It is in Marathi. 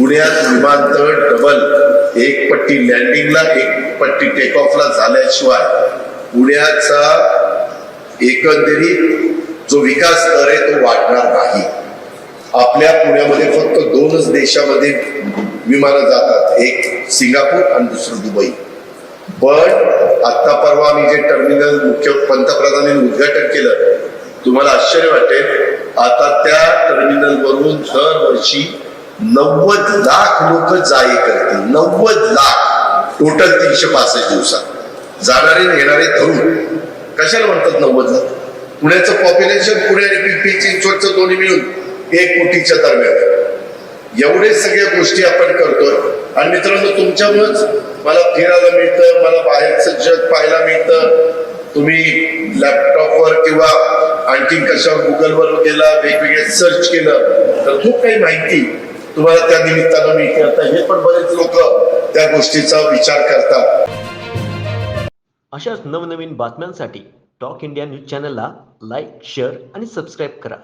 पुण्यात विमानतळ डबल एक पट्टी लँडिंगला एक पट्टी टेक ऑफला झाल्याशिवाय पुण्याचा एकंदरीत जो विकास दर आहे तो वाढणार नाही. आपल्या पुण्यामध्ये फक्त दोनच देशामध्ये विमानं जातात एक सिंगापूर आणि दुसरं दुबई. पण आत्ता परवा आम्ही जे टर्मिनल मुख्य पंतप्रधानांनी उद्घाटन केलं तुम्हाला आश्चर्य वाटेल आता त्या टर्मिनल वरून दरवर्षी नव्वद लाख लोक जाई करतील. नव्वद लाख. टोटल तीनशे पासष्ट दिवसात. जाणारे येणारे तरुण. कशाला म्हणतात नव्वद लाख? पुण्याचं पॉप्युलेशन पुणे आणि पिंपरी चिंचवडचं दोन्ही मिळून एक कोटीच्या दरम्यान. एवढे सगळ्या गोष्टी आपण करतोय. आणि मित्रांनो तुमच्यामुळेच मला फिरायला मिळतं मला बाहेरचं जग पाहायला मिळतं. तुम्ही लॅपटॉपवर किंवा आणखीन कशावर गुगलवर गेला वेगवेगळे सर्च केलं तर खूप काही माहिती तुम्हाला त्या निमित्तानं मी करता हे पण बरेच लोक त्या गोष्टीचा विचार करतात. अशाच नवनवीन बातम्यांसाठी टॉक इंडिया न्यूज चॅनलला लाईक शेअर आणि सबस्क्राईब करा.